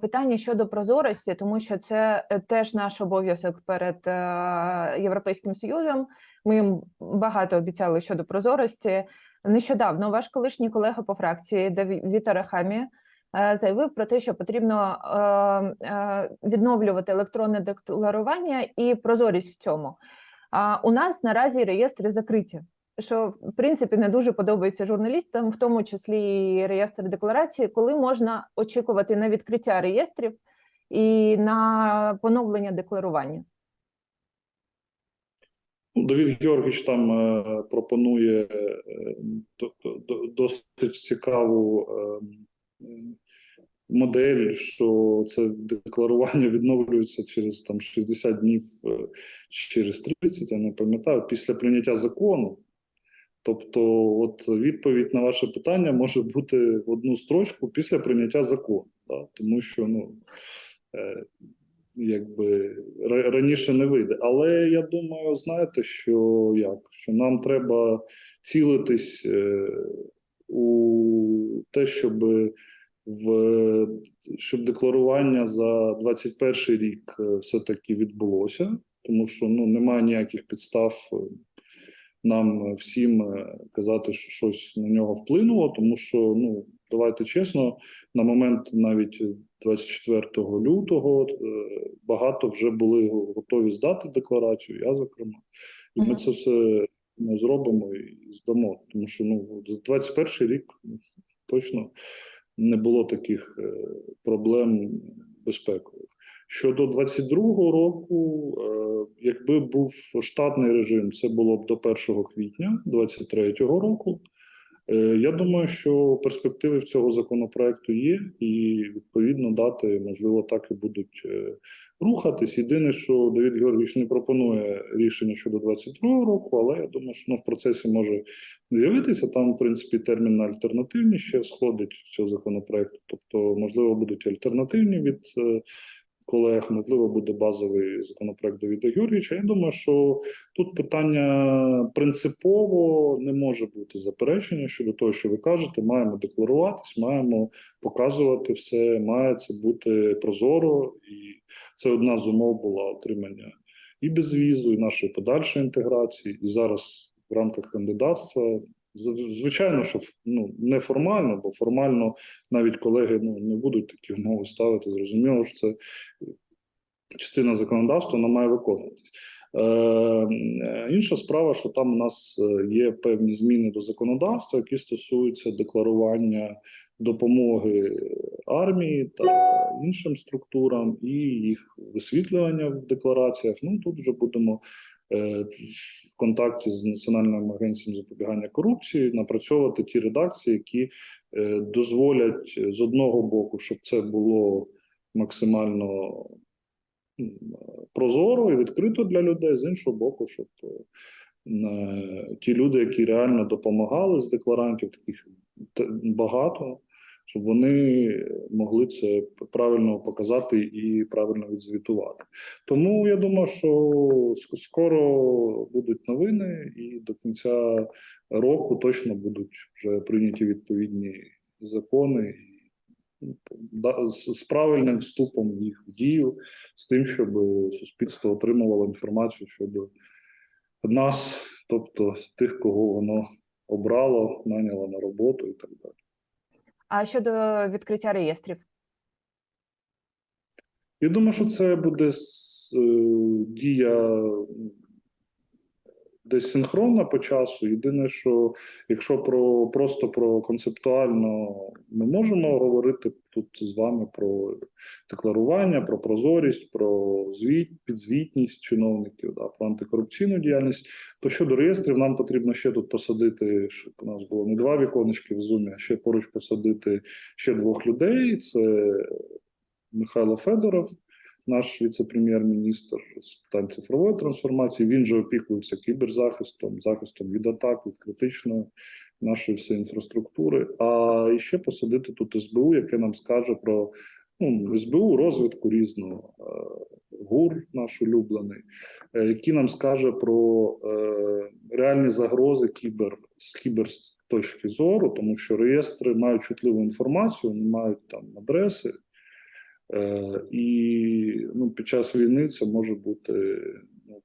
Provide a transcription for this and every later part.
питання щодо прозорості, тому що це е, теж наш обов'язок перед е, Європейським Союзом. Ми їм багато обіцяли щодо прозорості. Нещодавно ваш колишній колега по фракції Вітер Хамі е, заявив про те, що потрібно відновлювати електронне декларування і прозорість в цьому. А у нас наразі реєстри закриті. Що в принципі не дуже подобається журналістам, в тому числі і реєстр декларації, коли можна очікувати на відкриття реєстрів і на поновлення декларування. Ну, Давід Георгійович там е, пропонує е, до- до- до- досить цікаву е, модель, що це декларування відновлюється через там 60 днів, через 30, я не пам'ятаю, після прийняття закону. Тобто, от відповідь на ваше питання може бути в одну строчку після прийняття закону, да? тому що ну. е, якби раніше не вийде. Але я думаю, знаєте, що як? Що нам треба цілитись е, у те, щоб в щоб декларування за 21 рік е, все-таки відбулося, тому що ну немає ніяких підстав е, нам всім е, казати, що щось на нього вплинуло, тому що ну давайте чесно, на момент навіть 24 лютого е, багато вже були готові здати декларацію, я зокрема, і ми це все ну, зробимо і здамо. Тому що ну за 21 рік ну, точно не було таких е, проблем безпекових. Щодо 22-го року, е, якби був штатний режим, це було б до 1 квітня 23-го року. Е, Я думаю, що перспективи в цього законопроекту є, і відповідно дати, можливо, так і будуть е, рухатись. Єдине, що Давид Георгійович не пропонує рішення щодо 22-го року, але я думаю, що воно в процесі може з'явитися. Там, в принципі, термін на альтернативні ще сходить цього законопроекту. Тобто, можливо, будуть альтернативні від колег, можливо, буде базовий законопроект Давіда Георгійовича. Я думаю, що тут питання принципово не може бути заперечення щодо того, що ви кажете. Маємо декларуватись, маємо показувати все, має це бути прозоро, і це одна з умов була отримання і безвізу, і нашої подальшої інтеграції, і зараз в рамках кандидатства. Звичайно, що ну не формально, бо формально навіть колеги ну не будуть такі умови ставити. Зрозуміло, що це частина законодавства, вона має виконуватись. Е, е, інша справа, що там у нас е, є певні зміни до законодавства, які стосуються декларування допомоги армії та іншим структурам, і їх висвітлювання в деклараціях. Ну тут вже будемо в контакті з Національним агенцією запобігання корупції напрацьовувати ті редакції, які е, дозволять е, з одного боку, щоб це було максимально прозоро і відкрито для людей, з іншого боку, щоб е, ті люди, які реально допомагали з декларантів, таких багато, щоб вони могли це правильно показати і правильно відзвітувати. Тому я думаю, що скоро будуть новини, і до кінця року точно будуть вже прийняті відповідні закони. ну, з правильним вступом їх в дію, з тим, щоб суспільство отримувало інформацію щодо нас, тобто тих, кого воно обрало, наняло на роботу і так далі. А щодо відкриття реєстрів, Я думаю, що це буде е, дія десь синхронна по часу. Єдине, що якщо про просто про концептуально ми можемо говорити тут з вами про декларування, про прозорість, про звіт, підзвітність чиновників, да, про антикорупційну діяльність, то щодо реєстрів нам потрібно ще тут посадити, щоб у нас було не два віконечки в зумі, а ще поруч посадити ще двох людей. Це Михайло Федоров, наш віце-прем'єр-міністр з питань цифрової трансформації. Він же опікується кіберзахистом, захистом від атак, від критичної нашої всієї інфраструктури. А ще посадити тут СБУ, яке нам скаже про ну, СБУ, розвідку різну, е, ГУР наш улюблений, е, який нам скаже про е, реальні загрози кібер з кібер точки зору, тому що реєстри мають чутливу інформацію, вони мають там адреси. Е, і ну, під час війни це може бути ну,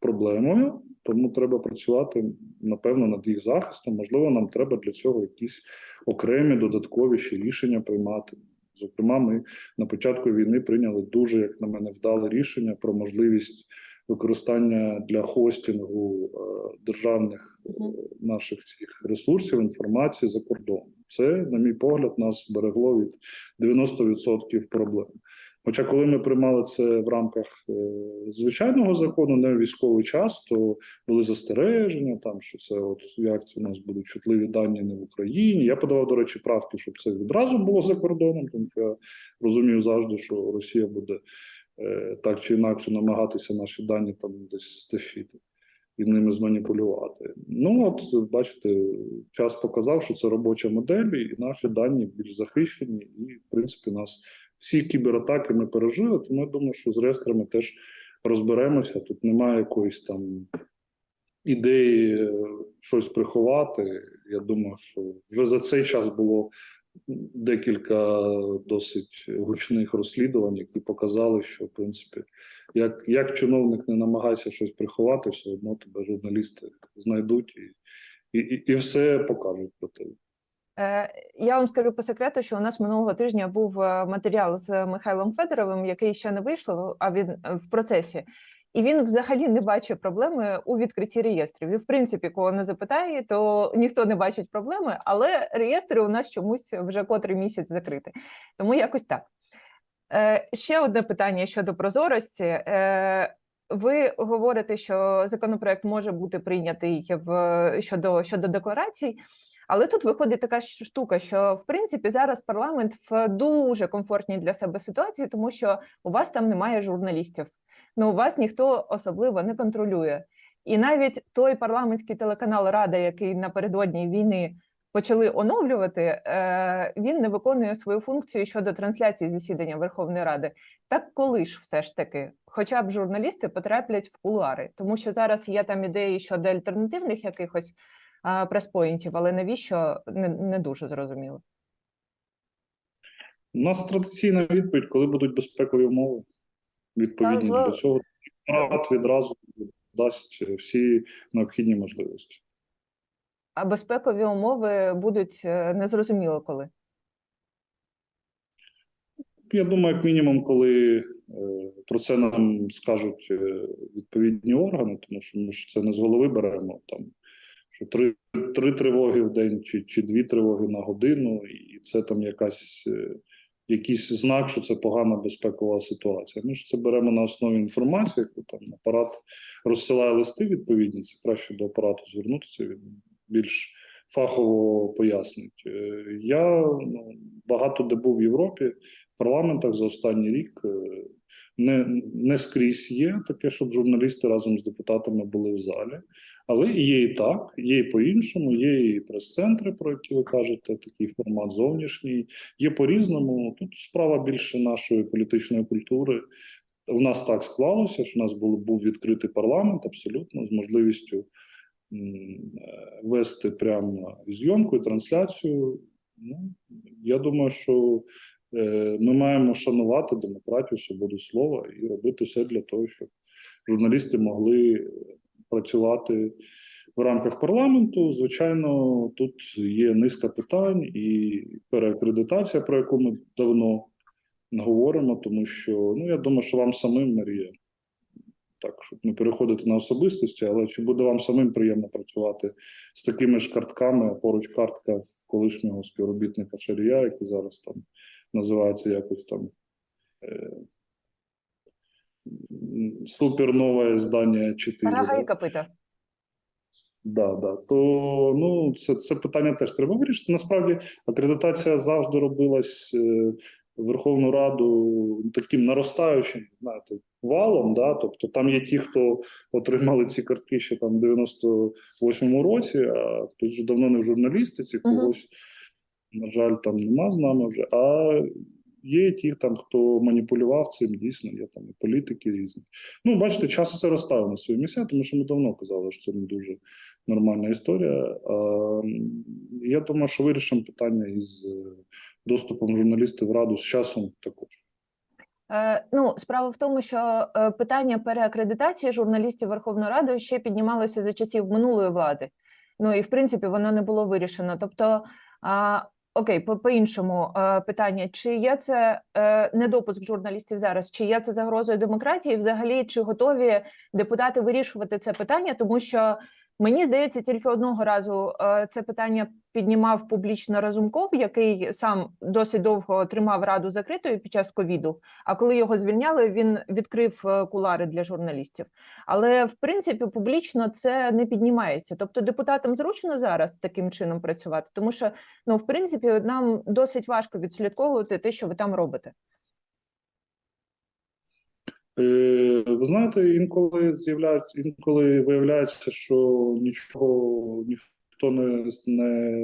проблемою, тому треба працювати напевно над їх захистом. Можливо, нам треба для цього якісь окремі додаткові ще рішення приймати. Зокрема, ми на початку війни прийняли дуже, як на мене, вдале рішення про можливість використання для хостінгу е, державних е, наших цих ресурсів інформації за кордоном. Це, на мій погляд, нас берегло від 90% проблем. Хоча, коли ми приймали це в рамках е, звичайного закону, не в військовий час, то були застереження, там що це от як це у нас будуть чутливі дані не в Україні. Я подавав, до речі, правки, щоб це відразу було за кордоном. Тому що я розумію завжди, що Росія буде так чи інакше намагатися наші дані там десь стащити і ними зманіпулювати. Ну от бачите, час показав, що це робоча модель, і наші дані більш захищені, і в принципі нас всі кібератаки ми пережили. Тому я думаю, що з реєстрами теж розберемося. Тут немає якоїсь там ідеї е, щось приховати. Я думаю, що вже за цей час було декілька досить гучних розслідувань, які показали, що в принципі, як, як чиновник не намагайся щось приховати, все одно тебе журналісти знайдуть і, і, і, все покажуть про тебе. Е, Я вам скажу по секрету, що у нас минулого тижня був е, матеріал з Михайлом Федоровим, який ще не вийшло, а він е, в процесі. І він взагалі не бачить проблеми у відкритті реєстрів. І в принципі, кого не запитає, то ніхто не бачить проблеми, але реєстри у нас чомусь вже котрий місяць закриті. Тому якось так. Е, Ще одне питання щодо прозорості. Е, Ви говорите, що законопроект може бути прийнятий в щодо, щодо декларацій. Але тут виходить така штука, що в принципі зараз парламент в дуже комфортній для себе ситуації, тому що у вас там немає журналістів. Ну вас ніхто особливо не контролює. І навіть той парламентський телеканал Рада, який напередодні війни почали оновлювати, е, він не виконує свою функцію щодо трансляції засідання Верховної Ради. Так коли ж все ж таки, хоча б журналісти потраплять в кулуари, тому що зараз є там ідеї щодо альтернативних якихось а, прес-поінтів, але навіщо не, не дуже зрозуміло. У нас традиційна відповідь, коли будуть безпекові умови відповідні Та, для цього. Рад відразу дасть всі необхідні можливості. А безпекові умови будуть е, незрозуміло коли. Я думаю, як мінімум, коли е, про це нам скажуть е, відповідні органи, тому що ми ж це не з голови беремо там, що три, три тривоги в день чи, чи дві тривоги на годину, і це там якась, якийсь знак, що це погана безпекова ситуація. Ми ж це беремо на основі інформації, яку там апарат розсилає листи відповідні, це краще до апарату звернутися, він більш фахово пояснить. Е, Я ну, багато де був в Європі в парламентах за останній рік. Не, не скрізь є таке, щоб журналісти разом з депутатами були в залі. Але є і так, є і по-іншому, є і прес-центри, про які ви кажете, такий формат зовнішній. Є по-різному. Тут справа більше нашої політичної культури. У нас так склалося, що у нас був, був відкритий парламент абсолютно з можливістю е, вести прямо зйомку і трансляцію. Ну, я думаю, що ми маємо шанувати демократію, свободу слова і робити все для того, щоб журналісти могли е, працювати в рамках парламенту. Звичайно, тут є низка питань і переакредитація, про яку ми давно говоримо, тому що ну я думаю, що вам самим Марія. Так, щоб не переходити на особистості, але чи буде вам самим приємно працювати з такими ж картками, поруч картка колишнього співробітника Шарія, який зараз там називається якось там е, супернове здання 4. Рага да? і копита. Да, да. То ну це, це питання теж треба вирішити. Насправді акредитація завжди робилась е, Верховну Раду таким наростаючим, знаєте, валом. Да? Тобто там є ті, хто отримали ці картки ще там в 98-му році, а хтось вже давно не в журналістиці, когось, на жаль, там нема з нами вже. А є ті, там, хто маніпулював цим, дійсно, є там і політики різні. Ну, бачите, час все розставив на свої місця, тому що ми давно казали, що це не дуже нормальна історія. А, я думаю, що вирішимо питання із е, доступом журналістів в раду з часом також. Е, Ну, справа в тому, що е, питання переакредитації журналістів Верховної Ради ще піднімалося за часів минулої влади. Ну і в принципі воно не було вирішено. Тобто, окей, по, по-іншому е, питання: чи є це е, недопуск журналістів зараз, чи є це загрозою демократії? Взагалі, чи готові депутати вирішувати це питання? Тому що мені здається, тільки одного разу е, це питання піднімав публічно Разумков, який сам досить довго тримав раду закритою під час ковіду. А коли його звільняли, він відкрив е, кулари для журналістів. Але в принципі публічно це не піднімається. Тобто депутатам зручно зараз таким чином працювати, тому що ну в принципі нам досить важко відслідковувати те, що ви там робите. Е, Ви знаєте, інколи з'являють, інколи виявляється, що нічого ніхто не, не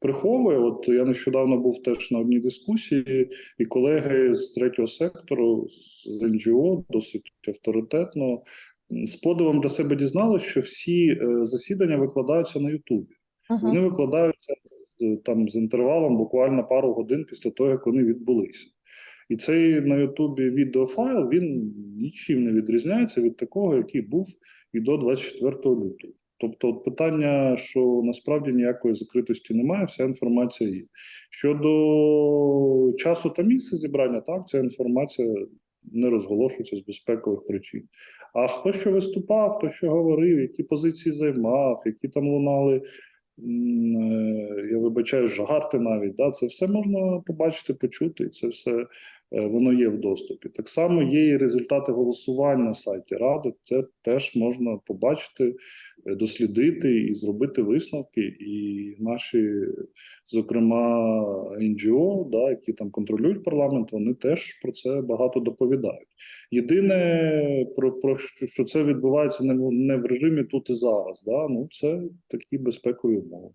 приховує. От я нещодавно був теж на одній дискусії, і колеги з третього сектору з НГО досить авторитетно з подивом для себе дізналися, що всі е, засідання викладаються на Ютубі. Вони викладаються там з інтервалом буквально пару годин після того, як вони відбулися. І цей на Ютубі відеофайл він нічим не відрізняється від такого, який був і до 24 лютого. Тобто, от питання, що насправді ніякої закритості немає, вся інформація є. Щодо часу та місця зібрання, так, ця інформація не розголошується з безпекових причин. А хто що виступав, хто що говорив, які позиції займав, які там лунали е, я вибачаю, жарти навіть. Да? Це все можна побачити, почути, і це все воно є в доступі. Так само є і результати голосувань на сайті Ради. Це теж можна побачити, е, дослідити і зробити висновки. І наші, зокрема, НГО, да, які там контролюють парламент, вони теж про це багато доповідають. Єдине про, про що, це відбувається не, в- не в режимі тут і зараз. Да? Ну це такі безпекові умови.